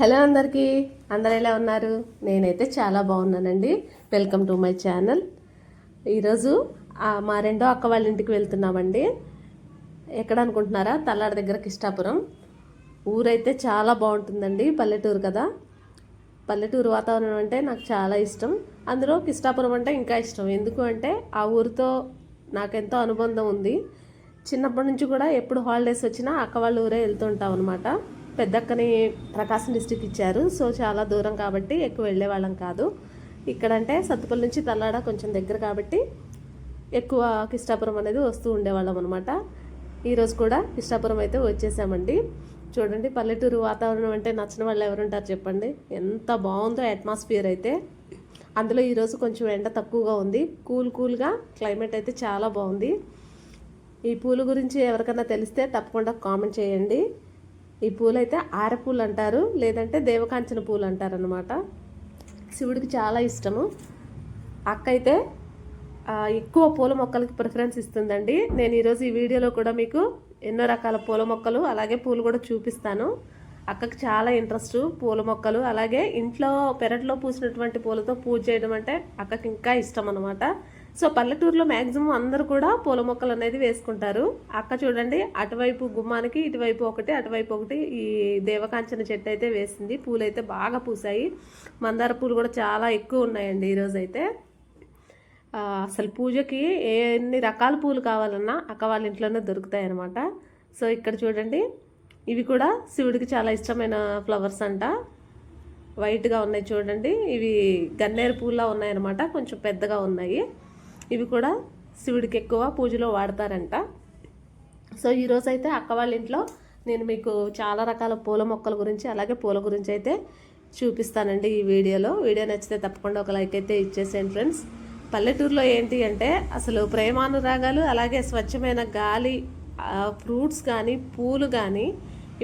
Hello అందరికీ. అందరు ఎలా ఉన్నారు? నేనైతే చాలా బాగున్నానండి. వెల్కమ్ టు మై ఛానల్ ఈరోజు మా రెండో అక్క వాళ్ళ ఇంటికి వెళ్తున్నామండి. ఎక్కడ అనుకుంటున్నారా? తల్లాడి దగ్గర కిష్టాపురం. ఊరైతే చాలా బాగుంటుందండి. పల్లెటూరు కదా. పల్లెటూరు వాతావరణం అంటే నాకు చాలా ఇష్టం. అందులో కిష్టాపురం అంటే ఇంకా ఇష్టం. ఎందుకు అంటే ఆ ఊరితో నాకెంతో అనుబంధం ఉంది. చిన్నప్పటి నుంచి కూడా ఎప్పుడు హాలిడేస్ వచ్చినా అక్క వాళ్ళ ఊరే వెళ్తుంటాం అనమాట పెద్దక్కని ప్రకాశం డిస్టిక్ ఇచ్చారు. సో చాలా దూరం కాబట్టి ఎక్కువ వెళ్ళేవాళ్ళం కాదు. ఇక్కడంటే సత్తుపల్లి నుంచి తల్లాడ కొంచెం దగ్గర కాబట్టి ఎక్కువ కిష్టాపురం అనేది వస్తూ ఉండేవాళ్ళం అనమాట ఈరోజు కూడా కిష్టాపురం అయితే వచ్చేసామండి. చూడండి పల్లెటూరు వాతావరణం అంటే నచ్చిన వాళ్ళు ఎవరుంటారు చెప్పండి. ఎంత బాగుందో అట్మాస్ఫియర్ అయితే. అందులో ఈరోజు కొంచెం ఎండ తక్కువగా ఉంది. కూల్ కూల్గా క్లైమేట్ అయితే చాలా బాగుంది. ఈ పూలు గురించి ఎవరికైనా తెలిస్తే తప్పకుండా కామెంట్ చేయండి. ఈ పూలు అయితే ఆరపూలు అంటారు లేదంటే దేవకాంచన పూలు అంటారు అనమాట శివుడికి చాలా ఇష్టము. అక్క అయితే ఎక్కువ పూల మొక్కలకి ప్రిఫరెన్స్ ఇస్తుందండి. నేను ఈరోజు ఈ వీడియోలో కూడా మీకు ఎన్నో రకాల పూల మొక్కలు అలాగే పూలు కూడా చూపిస్తాను. అక్కకి చాలా ఇంట్రెస్ట్ పూల మొక్కలు. అలాగే ఇంట్లో పెరట్లో పూసినటువంటి పూలతో పూజ చేయడం అంటే అక్కకి ఇంకా ఇష్టం అనమాట సో పల్లెటూరులో మ్యాక్సిమం అందరూ కూడా పూల మొక్కలు అనేది వేసుకుంటారు. అక్క చూడండి అటువైపు గుమ్మానికి ఇటువైపు ఒకటి అటువైపు ఒకటి ఈ దేవకాంచన చెట్టు అయితే వేసింది. పూలు అయితే బాగా పూసాయి మందార పూలు కూడా చాలా ఎక్కువ ఉన్నాయండి ఈరోజైతే. అయితే అసలు పూజకి ఎన్ని రకాల పూలు కావాలన్నా అక్క వాళ్ళ ఇంట్లోనే దొరుకుతాయి అనమాట సో ఇక్కడ చూడండి ఇవి కూడా శివుడికి చాలా ఇష్టమైన ఫ్లవర్స్ అంట. వైట్గా ఉన్నాయి చూడండి ఇవి గన్నేరు పూల్లా ఉన్నాయన్నమాట కొంచెం పెద్దగా ఉన్నాయి. ఇవి కూడా శివుడికి ఎక్కువ పూజలో వాడతారంట. సో ఈరోజు అయితే అక్క వాళ్ళ ఇంట్లో నేను మీకు చాలా రకాల పూల మొక్కల గురించి అలాగే పూల గురించి అయితే చూపిస్తానండి ఈ వీడియోలో. వీడియో నచ్చితే తప్పకుండా ఒక లైక్ అయితే ఇచ్చేసేయండి ఫ్రెండ్స్. పల్లెటూరులో ఏంటి అంటే అసలు ప్రేమానురాగాలు అలాగే స్వచ్ఛమైన గాలి ఫ్రూట్స్ కానీ పూలు కానీ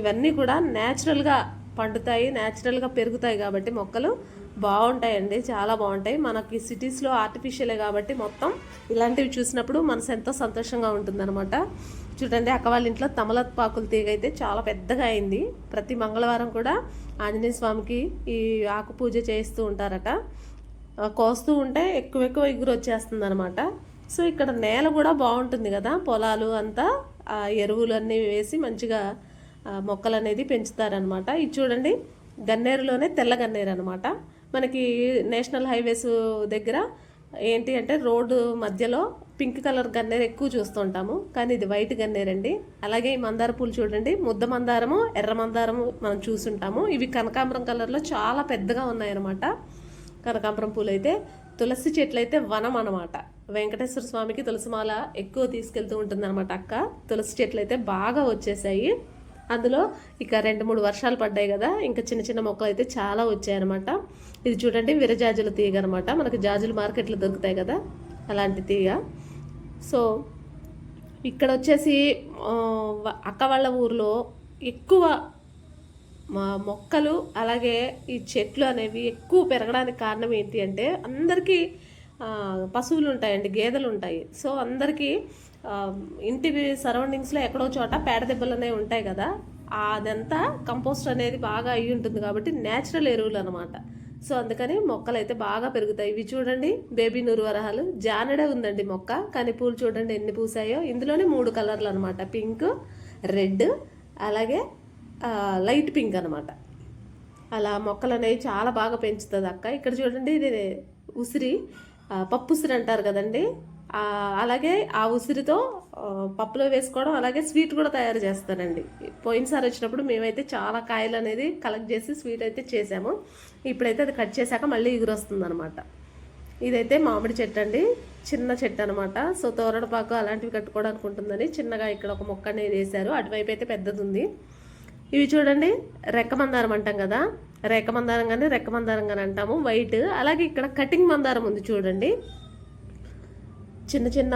ఇవన్నీ కూడా న్యాచురల్గా పండుతాయి న్యాచురల్గా పెరుగుతాయి కాబట్టి మొక్కలు బాగుంటాయండి చాలా బాగుంటాయి. మనకి సిటీస్లో ఆర్టిఫిషియలే కాబట్టి మొత్తం ఇలాంటివి చూసినప్పుడు మనసు ఎంతో సంతోషంగా ఉంటుందన్నమాట. చూడండి అక్క వాళ్ళ ఇంట్లో తమలపాకుల తీగ అయితే చాలా పెద్దగా అయింది. ప్రతి మంగళవారం కూడా ఆంజనేయ స్వామికి ఈ ఆకు పూజ చేస్తూ ఉంటారట. కోస్తూ ఉంటే ఎక్కువ ఎక్కువ ఎగురు వచ్చేస్తుంది అనమాట సో ఇక్కడ నేల కూడా బాగుంటుంది కదా. పొలాలు అంతా ఆ ఎరువులు అన్నీ వేసి మంచిగా మొక్కలు అనేది పెంచుతారనమాట ఇది చూడండి గన్నేరులోనే తెల్ల గన్నేరు అనమాట మనకి నేషనల్ హైవేస్ దగ్గర ఏంటి అంటే రోడ్డు మధ్యలో పింక్ కలర్ గన్నేరు ఎక్కువ చూస్తుంటాము. కానీ ఇది వైట్ గన్నేరండి. అలాగే ఈ మందార పూలు చూడండి. ముద్ద మందారము ఎర్ర మందారము మనం చూసుంటాము. ఇవి కనకాంబరం కలర్లో చాలా పెద్దగా ఉన్నాయన్నమాట. కనకాంబరం పూలు అయితే తులసి చెట్లు అయితే వనం అనమాట వెంకటేశ్వర స్వామికి తులసిమాల ఎక్కువ తీసుకెళ్తూ ఉంటుంది అనమాట అక్క. తులసి చెట్లు అయితే బాగా వచ్చేసాయి. అందులో ఇక రెండు మూడు వర్షాలు పడ్డాయి కదా ఇంకా చిన్న చిన్న మొక్కలు అయితే చాలా వచ్చాయన్నమాట. ఇది చూడండి విరజాజుల తీగ అనమాట మనకు జాజులు మార్కెట్లో దొరుకుతాయి కదా అలాంటి తీగ. సో ఇక్కడ వచ్చేసి అక్క వాళ్ళ ఊర్లో ఎక్కువ మా మొక్కలు అలాగే ఈ చెట్లు అనేవి ఎక్కువ పెరగడానికి కారణం ఏంటి అంటే అందరికీ పశువులు ఉంటాయండి గేదెలు ఉంటాయి. సో అందరికీ ఇంటి సరౌండింగ్స్లో ఎక్కడో చోట పేడ దెబ్బలు అనేవి ఉంటాయి కదా అదంతా కంపోస్ట్ అనేది బాగా అయ్యి ఉంటుంది కాబట్టి న్యాచురల్ ఎరువులు అనమాట సో అందుకని మొక్కలు అయితే బాగా పెరుగుతాయి. ఇవి చూడండి బేబీ నురువరహాలు జానడే ఉందండి మొక్క కానీ పూలు చూడండి ఎన్ని పూసాయో. ఇందులోనే మూడు కలర్లు అనమాట పింక్ రెడ్ అలాగే లైట్ పింక్ అనమాట అలా మొక్కలు అనేవి చాలా బాగా పెంచుతుంది అక్క. ఇక్కడ చూడండి ఇది ఉసిరి పప్పు ఉసిరి అంటారు కదండి. అలాగే ఆ ఉసిరితో పప్పులో వేసుకోవడం అలాగే స్వీట్ కూడా తయారు చేస్తానండి. పోయినసారి వచ్చినప్పుడు మేమైతే చాలా కాయలు అనేది కలెక్ట్ చేసి స్వీట్ అయితే చేసాము. ఇప్పుడైతే అది కట్ చేశాక మళ్ళీ ఎగురొస్తుంది అనమాట ఇదైతే మామిడి చెట్టు అండి. చిన్న చెట్టు అనమాట సో తోరణపాకు అలాంటివి కట్టుకోవడానికి ఉంటుందని చిన్నగా ఇక్కడ ఒక మొక్క అనేది వేశారు. అటువైపు అయితే పెద్దది ఉంది ఇవి చూడండి రెక్క మందారం అంటాం కదా. రెక్క మందారం కానీ రెక్క మందారం కానీ అంటాము. వైట్. అలాగే ఇక్కడ కటింగ్ మందారం ఉంది చూడండి. చిన్న చిన్న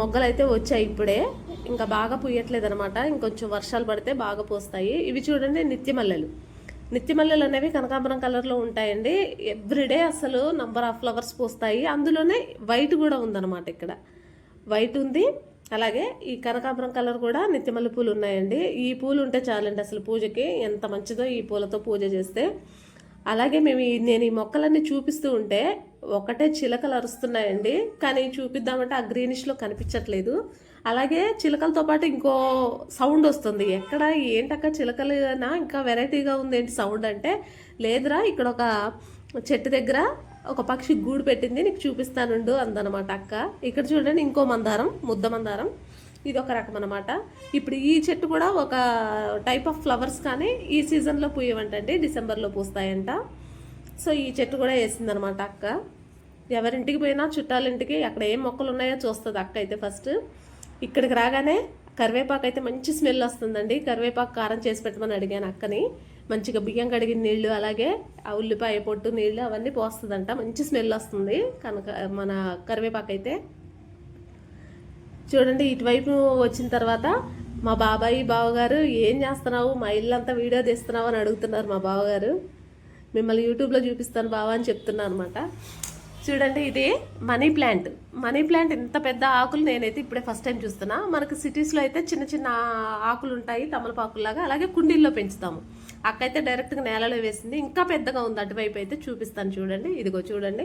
మొగ్గలు అయితే వచ్చాయి ఇప్పుడే. ఇంకా బాగా పూయట్లేదు అనమాట ఇంకొంచెం వర్షాలు పడితే బాగా పూస్తాయి. ఇవి చూడండి నిత్యమల్లెలు. నిత్యమల్లెలు అనేవి కనకాంబరం కలర్లో ఉంటాయండి. ఎవ్రీడే అసలు నంబర్ ఆఫ్ ఫ్లవర్స్ పూస్తాయి. అందులోనే వైట్ కూడా ఉందన్నమాట ఇక్కడ. వైట్ ఉంది. అలాగే ఈ కనకాంబరం కలర్ కూడా నిత్యమల్లె పూలు ఉన్నాయండి. ఈ పూలు ఉంటే చాలండి అసలు పూజకి. ఎంత మంచిదో ఈ పూలతో పూజ చేస్తే. అలాగే మేము నేను ఈ మొక్కలన్నీ చూపిస్తూ ఉంటే ఒకటే చిలకలు అరుస్తున్నాయండి. కానీ చూపిద్దామంటే ఆ గ్రీనిష్లో కనిపించట్లేదు. అలాగే చిలకలతో పాటు ఇంకో సౌండ్ వస్తుంది. ఎక్కడ ఏంటక్క చిలకలేనా? ఇంకా వెరైటీగా ఉంది ఏంటి సౌండ్ అంటే లేదురా ఇక్కడ ఒక చెట్టు దగ్గర ఒక పక్షి గూడు పెట్టింది నీకు చూపిస్తానుండు అందనమాట అక్క. ఇక్కడ చూడండి ఇంకో మందారం ముద్ద మందారం. ఇది ఒక రకం అనమాట ఇప్పుడు ఈ చెట్టు కూడా ఒక టైప్ ఆఫ్ ఫ్లవర్స్ కానీ ఈ సీజన్లో పూయవంటండి డిసెంబర్లో పూస్తాయంట. సో ఈ చెట్టు కూడా వేసిందనమాట అక్క. ఎవరింటికి పోయినా చుట్టాలింటికి అక్కడ ఏం మొక్కలు ఉన్నాయో చూస్తుంది అక్క అయితే ఫస్ట్ ఇక్కడికి రాగానే కరివేపాకు అయితే మంచి స్మెల్ వస్తుందండి. కరివేపాకు కారం చేసి పెట్టమని అడిగాను అక్కని. మంచిగా బియ్యం కడిగిన నీళ్ళు అలాగే ఆ ఉల్లిపాయ పొట్టు నీళ్ళు అవన్నీ పోస్తుందంట. మంచి స్మెల్ వస్తుంది కనుక మన కరివేపాకు అయితే. చూడండి ఇటువైపు వచ్చిన తర్వాత మా బాబాయి బావగారు ఏం చేస్తున్నావు? మా ఇల్లంతా వీడియో తీస్తున్నావు అని అడుగుతున్నారు మా బావగారు. మిమ్మల్ని యూట్యూబ్లో చూపిస్తాను బావ అని చెప్తున్నాను అనమాట. చూడండి ఇది మనీ ప్లాంట్. మనీ ప్లాంట్ ఇంత పెద్ద ఆకులు నేనైతే ఇప్పుడే ఫస్ట్ టైం చూస్తున్నా. మనకు సిటీస్లో అయితే చిన్న చిన్న ఆకులు ఉంటాయి తమలపాకుల్లాగా. అలాగే కుండీల్లో పెంచుతాము. అక్క అయితే డైరెక్ట్గా నేలలో వేసింది. ఇంకా పెద్దగా ఉంది. అటువైపు అయితే చూపిస్తాను చూడండి. ఇదిగో చూడండి.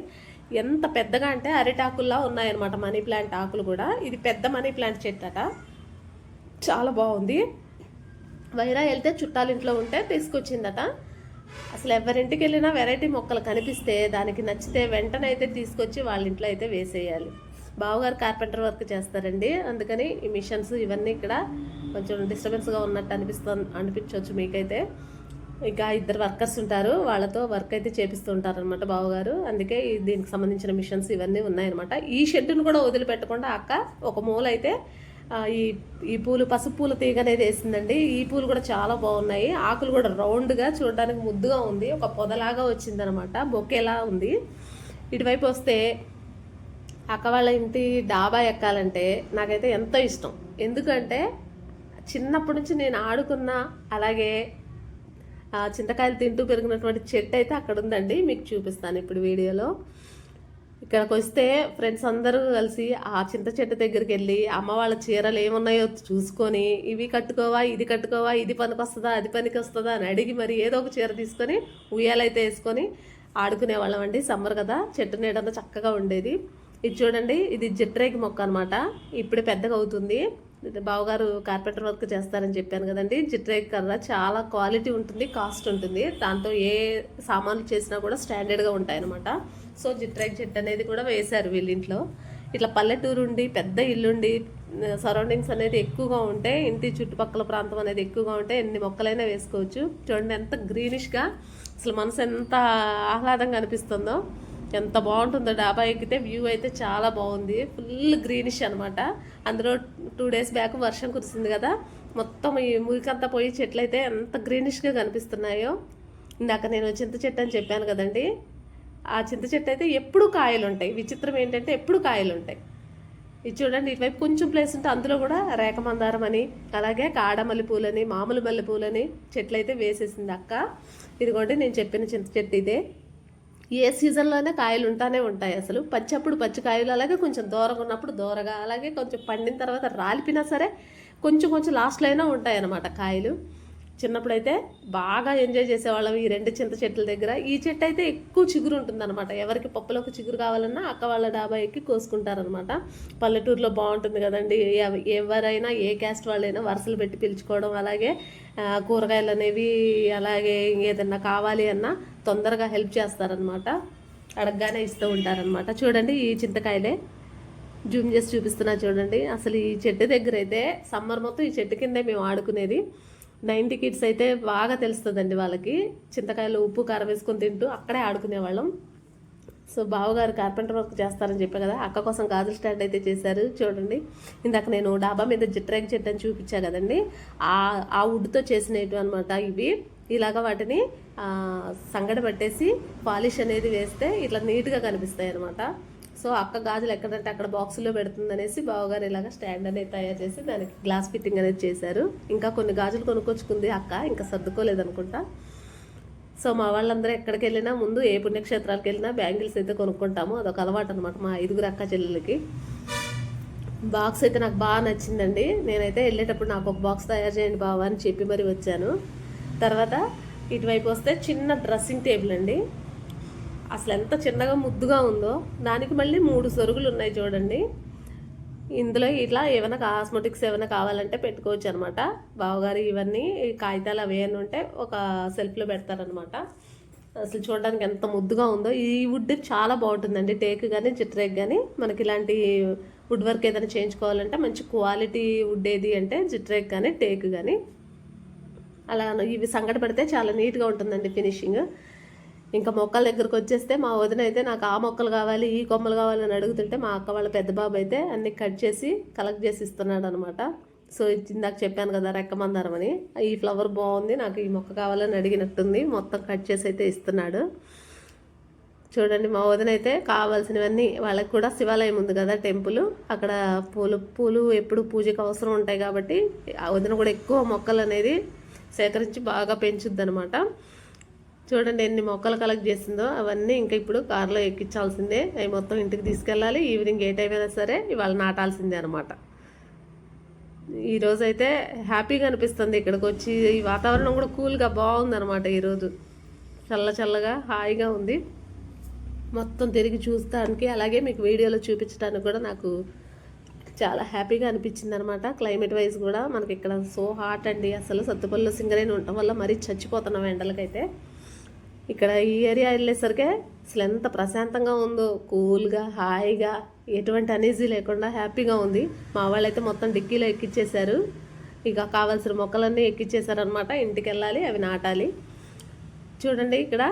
ఎంత పెద్దగా అంటే అరిటాకుల్లా ఉన్నాయన్నమాట మనీ ప్లాంట్ ఆకులు కూడా. ఇది పెద్ద మనీ ప్లాంట్ చెట్టు అట చాలా బాగుంది. వైరా వెళ్తే చుట్టాలు ఇంట్లో ఉంటే తీసుకొచ్చిందట. అసలు ఎవరింటికి వెళ్ళినా వెరైటీ మొక్కలు కనిపిస్తే దానికి నచ్చితే వెంటనే అయితే తీసుకొచ్చి వాళ్ళ ఇంట్లో అయితే వేసేయాలి. బావగారు కార్పెంటర్ వర్క్ చేస్తారండి. అందుకని ఈ మిషన్స్ ఇవన్నీ ఇక్కడ కొంచెం డిస్టర్బెన్స్గా ఉన్నట్టు అనిపిస్తుంది అనిపించవచ్చు మీకైతే. ఇంకా ఇద్దరు వర్కర్స్ ఉంటారు. వాళ్ళతో వర్క్ అయితే చేపిస్తూ ఉంటారనమాట బావగారు. అందుకే దీనికి సంబంధించిన మిషన్స్ ఇవన్నీ ఉన్నాయన్నమాట. ఈ షెడ్డును కూడా వదిలిపెట్టకుండా అక్క ఒక మూల అయితే ఈ ఈ పూలు పసుపు పూల తీగ అనేది వేసిందండి. ఈ పూలు కూడా చాలా బాగున్నాయి. ఆకులు కూడా రౌండ్గా చూడడానికి ముద్దుగా ఉంది. ఒక పొదలాగా వచ్చిందనమాట బొకేలా ఉంది. ఇటువైపు వస్తే అక్క వాళ్ళ ఇంటి డాబా ఎక్కాలంటే నాకైతే ఎంతో ఇష్టం. ఎందుకంటే చిన్నప్పటి నుంచి నేను ఆడుకున్న అలాగే చింతకాయలు తింటూ పెరిగినటువంటి చెట్టు అయితే అక్కడ ఉందండి. మీకు చూపిస్తాను ఇప్పుడు వీడియోలో. ఇక్కడికి వస్తే ఫ్రెండ్స్ అందరూ కలిసి ఆ చింత చెట్టు దగ్గరికి వెళ్ళి అమ్మ వాళ్ళ చీరలు ఏమున్నాయో చూసుకొని ఇవి కట్టుకోవా ఇది కట్టుకోవా ఇది పనికి వస్తుందా అది పనికి వస్తుందా అని అడిగి మరి ఏదో ఒక చీర తీసుకొని ఉయ్యాలైతే వేసుకొని ఆడుకునే వాళ్ళం అండి. సమ్మర్ కదా చెట్టు నీడన చక్కగా ఉండేది. ఇది చూడండి ఇది జిట్రేకి మొక్క అనమాట ఇప్పుడే పెద్దగా అవుతుంది. బావగారు కార్పెంటర్ వర్క్ చేస్తారని చెప్పాను కదండి. జిట్రేక్ కర్ర చాలా క్వాలిటీ ఉంటుంది కాస్ట్ ఉంటుంది. దాంతో ఏ సామాన్లు చేసినా కూడా స్టాండర్డ్గా ఉంటాయన్నమాట. సో జిట్రేక్ చెట్టు అనేది కూడా వేశారు వీళ్ళింట్లో. ఇట్లా పల్లెటూరు ఉండి పెద్ద ఇల్లుండి సరౌండింగ్స్ అనేది ఎక్కువగా ఉంటే ఇంటి చుట్టుపక్కల ప్రాంతం అనేది ఎక్కువగా ఉంటే ఎన్ని మొక్కలైనా వేసుకోవచ్చు. చూడండి ఎంత గ్రీనిష్గా అసలు మనసు ఎంత ఆహ్లాదంగా అనిపిస్తుందో. ఎంత బాగుంటుందో. డాబా ఎక్కితే వ్యూ అయితే చాలా బాగుంది. ఫుల్ గ్రీనిష్ అనమాట అందులో టూ డేస్ బ్యాక్ వర్షం కురిసింది కదా. మొత్తం ఈ మురికంతా పోయి చెట్లు అయితే ఎంత గ్రీనిష్గా కనిపిస్తున్నాయో. ఇందాక నేను చింత చెట్టు అని చెప్పాను కదండి. ఆ చింత చెట్టు అయితే ఎప్పుడు కాయలు ఉంటాయి విచిత్రం ఏంటంటే ఎప్పుడు కాయలు ఉంటాయి ఇది చూడండి ఇటువైపు కొంచెం ప్లేస్ ఉంటే అందులో కూడా రేఖ మందారం అని అలాగే కాడ మల్లెపూలని మామూలు మల్లెపూలని చెట్లు అయితే వేసేసింది అక్క. ఇదిగోండి నేను చెప్పిన చింత చెట్టు ఇదే. ఏ సీజన్లోనే కాయలు ఉంటానే ఉంటాయి అసలు. పచ్చప్పుడు పచ్చి కాయలు అలాగే కొంచెం దూరంగా ఉన్నప్పుడు దూరగా అలాగే కొంచెం పండిన తర్వాత రాలిపినా సరే కొంచెం కొంచెం లాస్ట్లో అయినా ఉంటాయి అన్నమాట కాయలు. చిన్నప్పుడు అయితే బాగా ఎంజాయ్ చేసేవాళ్ళం ఈ రెండు చింత చెట్ల దగ్గర. ఈ చెట్టు అయితే ఎక్కువ చిగురు ఉంటుందన్నమాట. ఎవరికి పప్పులోకి చిగురు కావాలన్నా అక్క వాళ్ళ డాబా ఎక్కి కోసుకుంటారనమాట పల్లెటూరులో బాగుంటుంది కదండి. ఎవరైనా ఏ క్యాస్ట్ వాళ్ళైనా వరుసలు పెట్టి పిలుచుకోవడం అలాగే కూరగాయలు అనేవి అలాగే ఏదన్నా కావాలి అన్నా తొందరగా హెల్ప్ చేస్తారనమాట అడగగానే ఇస్తూ ఉంటారనమాట చూడండి ఈ చింతకాయలే. జూమ్ చేసి చూపిస్తున్నా చూడండి. అసలు ఈ చెట్టు దగ్గర అయితే సమ్మర్ మొత్తం ఈ చెట్టు కిందే మేము ఆడుకునేది. నైన్టీ కిడ్స్ అయితే బాగా తెలుస్తుందండి వాళ్ళకి. చింతకాయలు ఉప్పు కారం వేసుకొని తింటూ అక్కడే ఆడుకునేవాళ్ళం. సో బావగారు కార్పెంటర్ వర్క్ చేస్తారని చెప్పా కదా అక్క కోసం గాజుల స్టాండ్ అయితే చేశారు. చూడండి ఇందాక నేను డాబా మీద జిట్రాక్ చెట్టు అని చూపించా కదండి. ఆ ఆ వుడ్తో చేసినవి అనమాట ఇవి. ఇలాగ వాటిని ఆ, సంగడ పట్టేసి పాలిష్ అనేది వేస్తే ఇట్లా నీట్గా కనిపిస్తాయి అనమాట సో అక్క గాజులు ఎక్కడంటే అక్కడ బాక్సులో పెడుతుందనేసి బావగారు ఇలాగ స్టాండ్ అనేది తయారు చేసి దానికి గ్లాస్ ఫిట్టింగ్ అనేది చేశారు. ఇంకా కొన్ని గాజులు కొనుక్కొచ్చుకుంది అక్క ఇంకా సర్దుకోలేదనుకుంటా. సో మా వాళ్ళందరూ ఎక్కడికి వెళ్ళినా ముందు ఏ పుణ్యక్షేత్రాలకు వెళ్ళినా బ్యాంగిల్స్ అయితే కొనుక్కుంటాము. అదొక అలవాటు అనమాట మా ఐదుగురు అక్క చెల్లెలకి. బాక్స్ అయితే నాకు బాగా నచ్చిందండి. నేనైతే వెళ్ళేటప్పుడు నాకు ఒక బాక్స్ తయారు చేయండి బావా అని చెప్పి మరి వచ్చాను. తర్వాత ఇటువైపు వస్తే చిన్న డ్రెస్సింగ్ టేబుల్ అండి. అసలు ఎంత చిన్నగా ముద్దుగా ఉందో. దానికి మళ్ళీ మూడు సొరుగులు ఉన్నాయి చూడండి. ఇందులో ఇట్లా ఏమైనా కాస్మెటిక్స్ ఏమైనా కావాలంటే పెట్టుకోవచ్చు అనమాట బావగారు ఇవన్నీ కాగితాలు అవి అని ఉంటే ఒక సెల్ఫ్లో పెడతారనమాట అసలు చూడడానికి ఎంత ముద్దుగా ఉందో. ఈ వుడ్ చాలా బాగుంటుందండి. టేక్ కానీ జిట్రేక్ కానీ మనకి ఇలాంటి వుడ్ వర్క్ ఏదైనా చేయించుకోవాలంటే మంచి క్వాలిటీ వుడ్ ఏది అంటే జిట్రేక్ కానీ టేక్ కానీ అలా ఇవి సంగటి పెడితే చాలా నీట్గా ఉంటుందండి ఫినిషింగ్. ఇంకా మొక్కల దగ్గరకు వచ్చేస్తే మా వదిన అయితే నాకు ఆ మొక్కలు కావాలి ఈ కొమ్మలు కావాలి అని అడుగుతుంటే మా అక్క వాళ్ళ పెద్ద బాబు అయితే అన్ని కట్ చేసి కలెక్ట్ చేసి ఇస్తున్నాడు అనమాట సో ఇందాక చెప్పాను కదా రెక్కమందారం అని ఈ ఫ్లవర్ బాగుంది నాకు ఈ మొక్క కావాలని అడిగినట్టుంది మొత్తం కట్ చేసి అయితే ఇస్తున్నాడు. చూడండి మా వదిన అయితే కావాల్సినవన్నీ వాళ్ళకి కూడా శివాలయం ఉంది కదా టెంపుల్ అక్కడ పూలు పూలు ఎప్పుడు పూజకు అవసరం ఉంటాయి కాబట్టి ఆ వదిన కూడా ఎక్కువ మొక్కలు అనేది సేకరించి బాగా పెంచుద్ది అనమాట చూడండి ఎన్ని మొక్కలు కలెక్ట్ చేసిందో అవన్నీ ఇంకా ఇప్పుడు కారులో ఎక్కించాల్సిందే. అవి మొత్తం ఇంటికి తీసుకెళ్ళాలి. ఈవినింగ్ ఏ టైం అయినా సరే ఇవాళ నాటాల్సిందే అనమాట ఈరోజు అయితే హ్యాపీగా అనిపిస్తుంది ఇక్కడికి వచ్చి. ఈ వాతావరణం కూడా కూల్గా బాగుంది అనమాట ఈరోజు చల్ల చల్లగా హాయిగా ఉంది. మొత్తం తిరిగి చూస్తానికి అలాగే మీకు వీడియోలో చూపించడానికి కూడా నాకు చాలా హ్యాపీగా అనిపించింది అనమాట క్లైమేట్ వైజ్ కూడా మనకి ఇక్కడ సో హాట్ అండి. అసలు సత్తుపల్లిలో సింగరైన ఉండటం వల్ల మరీ చచ్చిపోతున్నాం ఎండలకైతే. ఇక్కడ ఈ ఏరియా వెళ్ళేసరికి అసలు ఎంత ప్రశాంతంగా ఉందో కూల్గా హాయిగా ఎటువంటి అనీజీ లేకుండా హ్యాపీగా ఉంది. మా వాళ్ళైతే మొత్తం డిక్కీలో ఎక్కిచ్చేశారు. ఇక కావాల్సిన మొక్కలన్నీ ఎక్కిచ్చేసారనమాట ఇంటికి వెళ్ళాలి అవి నాటాలి. చూడండి ఇక్కడ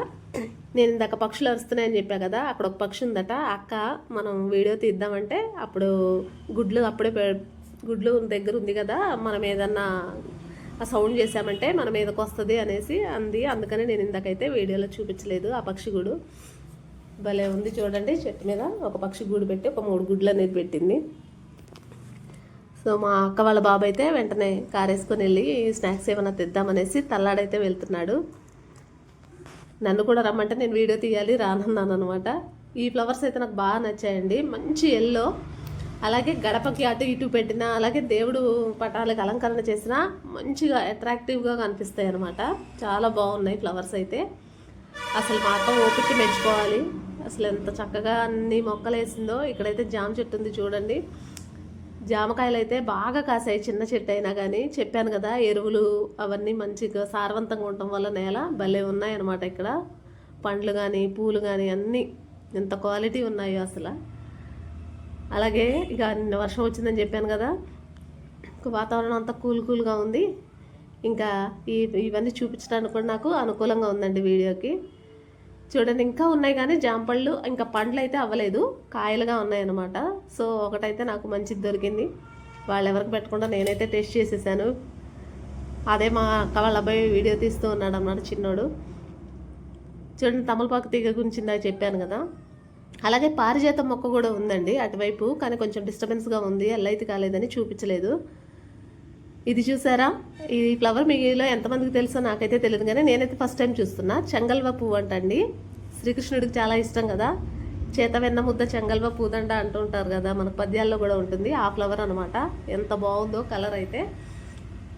నేను ఇందాక పక్షులు అరుస్తున్నాయని చెప్పా కదా అక్కడ ఒక పక్షి ఉందట. అక్క మనం వీడియో తీద్దామంటే అప్పుడు గుడ్లు అప్పుడే గుడ్లు దగ్గర ఉంది కదా మనం ఏదన్నా ఆ సౌండ్ చేసామంటే మన మీదకి వస్తుంది అనేసి అంది. అందుకని నేను ఇందాకైతే వీడియోలో చూపించలేదు. ఆ పక్షి గూడు భలే ఉంది చూడండి. చెట్టు మీద ఒక పక్షి గూడు పెట్టి ఒక మూడు గుడ్లు అనేది పెట్టింది. సో మా అక్క వాళ్ళ బాబు అయితే వెంటనే కారేసుకొని వెళ్ళి స్నాక్స్ ఏమైనా తెద్దామనేసి తల్లాడైతే వెళ్తున్నాడు. నన్ను కూడా రమ్మంటే నేను వీడియో తీయాలి రానన్నాను అనమాట ఈ ఫ్లవర్స్ అయితే నాకు బాగా నచ్చాయండి. మంచి ఎల్లో అలాగే గడపకి అటు ఇటు పెట్టిన అలాగే దేవుడు పటాలకు అలంకరణ చేసినా మంచిగా అట్రాక్టివ్గా కనిపిస్తాయి అనమాట చాలా బాగున్నాయి ఫ్లవర్స్ అయితే. అసలు మా అక్క ఓపిక మెచ్చుకోవాలి. అసలు ఎంత చక్కగా అన్ని మొక్కలు వేసిందో. ఇక్కడైతే జామ చెట్టు ఉంది చూడండి. జామకాయలు అయితే బాగా కాసాయి చిన్న చెట్టు అయినా కానీ చెప్పాను కదా ఎరువులు అవన్నీ మంచిగా సారవంతంగా ఉండటం వల్ల నేల భలే ఉన్నాయి అనమాట ఇక్కడ. పండ్లు కానీ పూలు కానీ అన్నీ ఎంత క్వాలిటీ ఉన్నాయో అసలు. అలాగే ఇక నిన్న వర్షం వచ్చిందని చెప్పాను కదా. ఇంక వాతావరణం అంతా కూల్ కూల్గా ఉంది. ఇంకా ఈ ఇవన్నీ చూపించడానికి కూడా నాకు అనుకూలంగా ఉందండి వీడియోకి. చూడండి ఇంకా ఉన్నాయి కానీ జాంపళ్ళు ఇంకా పండ్లు అయితే అవ్వలేదు. కాయలుగా ఉన్నాయన్నమాట. సో ఒకటైతే నాకు మంచిది దొరికింది. వాళ్ళు ఎవరికి పెట్టకుండా నేనైతే టెస్ట్ చేసేసాను. అదే మా అక్క వాళ్ళ అబ్బాయి వీడియో తీస్తూ ఉన్నాడు అన్నమాట చిన్నోడు. చూడండి తమలపాకు తీగ గురించి ఇందాక చెప్పాను కదా. అలాగే పారిజాతం మొక్క కూడా ఉందండి. అటువైపు కానీ కొంచెం డిస్టర్బెన్స్గా ఉంది. ఎల్లైతే కాలేదని చూపించలేదు. ఇది చూసారా? ఈ ఫ్లవర్ మీలో ఎంతమందికి తెలుసో నాకైతే తెలియదు కానీ నేనైతే ఫస్ట్ టైం చూస్తున్నా. చెంగల్వ పువ్వు అంటండి. శ్రీకృష్ణుడికి చాలా ఇష్టం కదా. చేత వెన్న ముద్ద చెంగల్వ పూదండ అంటుంటారు కదా. మన పద్యాల్లో కూడా ఉంటుంది. ఆ ఫ్లవర్ అనమాట ఎంత బాగుందో కలర్ అయితే.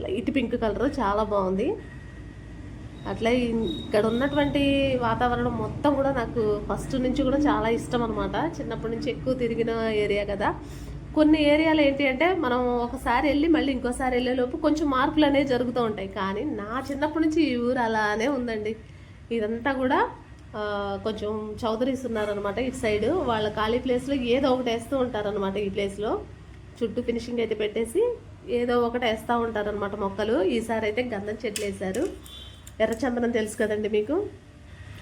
లైట్ పింక్ కలర్ చాలా బాగుంది. అట్లా ఇక్కడ ఉన్నటువంటి వాతావరణం మొత్తం కూడా నాకు ఫస్ట్ నుంచి కూడా చాలా ఇష్టం అనమాట చిన్నప్పటి నుంచి ఎక్కువ తిరిగిన ఏరియా కదా. కొన్ని ఏరియాలు ఏంటి అంటే మనం ఒకసారి వెళ్ళి మళ్ళీ ఇంకోసారి వెళ్ళేలోపు కొంచెం మార్పులు అనేవి జరుగుతూ ఉంటాయి. కానీ నా చిన్నప్పటి నుంచి ఈ ఊరు అలానే ఉందండి. ఇదంతా కూడా కొంచెం చౌదరీస్ ఉన్నారనమాట ఇటు సైడ్. వాళ్ళ ఖాళీ ప్లేస్లో ఏదో ఒకటి వేస్తూ ఉంటారనమాట ఈ ప్లేస్లో. చుట్టూ ఫినిషింగ్ అయితే పెట్టేసి ఏదో ఒకటి వేస్తూ ఉంటారనమాట మొక్కలు. ఈసారి అయితే గంధం చెట్లు వేశారు. ఎర్రచందనం తెలుసు కదండి మీకు?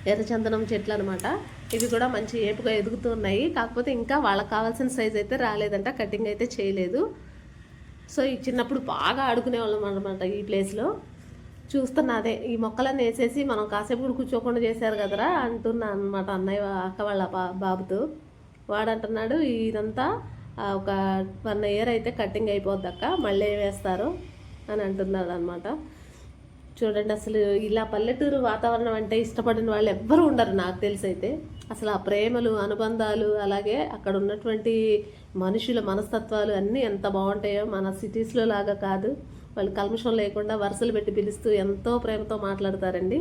ఎర్రచందనం చెట్లు అనమాట ఇవి కూడా మంచి ఏపుగా ఎదుగుతున్నాయి కాకపోతే ఇంకా వాళ్ళకి కావాల్సిన సైజ్ అయితే రాలేదంట. కటింగ్ అయితే చేయలేదు. సో ఈ చిన్నప్పుడు బాగా ఆడుకునే వాళ్ళం అనమాట ఈ ప్లేస్లో చూస్తున్నా అదే ఈ మొక్కలను వేసేసి మనం కాసేపు కూడా కూర్చోకుండా చేశారు కదరా అంటున్నా అనమాట అన్నయ్య అక్క వాళ్ళ బా- బాబుతో. వాడంటున్నాడు ఇదంతా ఒక వన్ ఇయర్ అయితే కటింగ్ అయిపోద్ది అక్క మళ్ళీ వేస్తారు? అని అంటున్నాడు అనమాట చూడండి అసలు ఇలా పల్లెటూరు వాతావరణం అంటే ఇష్టపడిన వాళ్ళు ఎవ్వరు ఉండరు నాకు తెలిసి అయితే. అసలు ఆ ప్రేమలు అనుబంధాలు అలాగే అక్కడ ఉన్నటువంటి మనుషుల మనస్తత్వాలు అన్నీ ఎంత బాగుంటాయో మన సిటీస్లో లాగా కాదు. వాళ్ళు కల్మషం లేకుండా వరుసలు పెట్టి పిలుస్తూ ఎంతో ప్రేమతో మాట్లాడతారండి.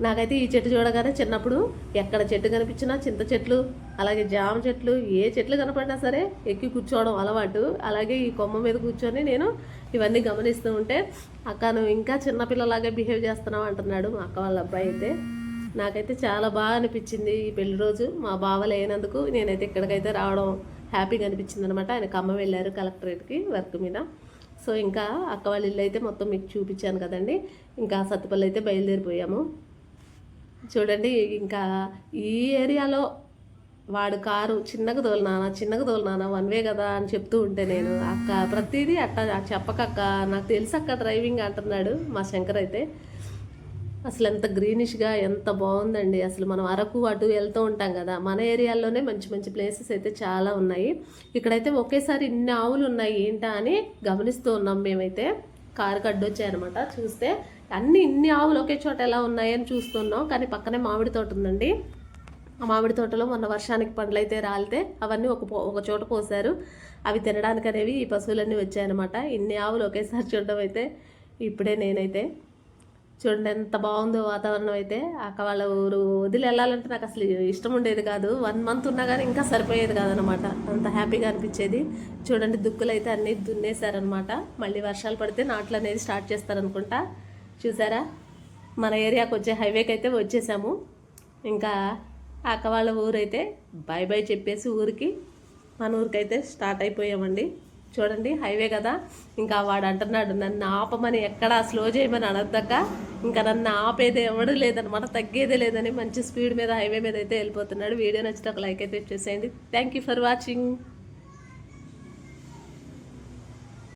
నాకైతే ఈ చెట్టు చూడగానే చిన్నప్పుడు ఎక్కడ చెట్టు కనిపించినా చింత చెట్లు అలాగే జామ చెట్లు ఏ చెట్లు కనపడినా సరే ఎక్కి కూర్చోవడం అలవాటు. అలాగే ఈ కొమ్మ మీద కూర్చొని నేను ఇవన్నీ గమనిస్తూ ఉంటే అక్క నువ్వు ఇంకా చిన్నపిల్లలాగా బిహేవ్ చేస్తున్నావు అంటున్నాడు మా అక్క వాళ్ళ అబ్బాయి అయితే. నాకైతే చాలా బాగా అనిపించింది ఈ పెళ్ళి రోజు. మా బావ లేనందుకు నేనైతే ఇక్కడికైతే రావడం హ్యాపీగా అనిపించింది అనమాట ఆయన ఖమ్మం వెళ్ళారు కలెక్టరేట్కి వర్క్ మీద. సో ఇంకా అక్క వాళ్ళ ఇల్లు అయితే మొత్తం మీకు చూపించాను కదండి. ఇంకా సత్తుపల్లి అయితే బయలుదేరిపోయాము. చూడండి ఇంకా ఈ ఏరియాలో వాడు కారు చిన్నగా తోలినానా చిన్నగా తోలినానా వన్ వే కదా అని చెప్తూ ఉంటే నేను అక్క ప్రతిదీ అట్ట చెప్పకక్క నాకు తెలుసు అక్క డ్రైవింగ్ అంటున్నాడు మా శంకర్ అయితే. అసలు ఎంత గ్రీనిష్గా ఎంత బాగుందండి. అసలు మనం అరకు అటు వెళ్తూ ఉంటాం కదా మన ఏరియాలోనే మంచి మంచి ప్లేసెస్ అయితే చాలా ఉన్నాయి. ఇక్కడైతే ఒకేసారి ఇన్ని ఆవులు ఉన్నాయి ఏంటా అని గమనిస్తూ ఉన్నాం మేమైతే. కారు కడ్డొచ్చాయన్నమాట చూస్తే అన్ని ఇన్ని ఆవులు ఒకే చోట ఎలా ఉన్నాయని చూస్తున్నాం కానీ పక్కనే మామిడి తోట ఉందండి. ఆ మామిడి తోటలో మొన్న వర్షానికి పండ్లు అయితే రాలితే అవన్నీ ఒక ఒక చోట పోసారు అవి తినడానికి అనేవి ఈ పశువులన్నీ వచ్చాయన్నమాట. ఇన్ని ఆవులు ఒకేసారి చూడడం అయితే ఇప్పుడే నేనైతే చూడండి ఎంత బాగుందో వాతావరణం అయితే. అక్క వాళ్ళ ఊరు వదిలి వెళ్ళాలంటే నాకు అసలు ఇష్టం ఉండేది కాదు. వన్ మంత్ ఉన్నా కానీ ఇంకా సరిపోయేది కాదనమాట అంత హ్యాపీగా అనిపించేది. చూడండి దుక్కులు అయితే అన్నీ దున్నేశారనమాట మళ్ళీ వర్షాలు పడితే నాట్లు అనేది స్టార్ట్ చేస్తారనుకుంటా. చూసారా? మన ఏరియాకి వచ్చే హైవేకి అయితే వచ్చేసాము. ఇంకా అక్క వాళ్ళ ఊరైతే బాయ్ బాయ్ చెప్పేసి ఊరికి మన ఊరికైతే స్టార్ట్ అయిపోయామండి. చూడండి హైవే కదా. ఇంకా వాడు అంటున్నాడు నన్ను ఆపమని ఎక్కడ స్లో చేయమని అనద్దక ఇంకా నన్ను ఆపేదే ఎవడు లేదనమాట తగ్గేదే లేదని మంచి స్పీడ్ మీద హైవే మీద అయితే వెళ్ళిపోతున్నాడు. వీడియో నచ్చితే ఒక లైక్ అయితే చేసేయండి థ్యాంక్ యూ ఫర్ వాచింగ్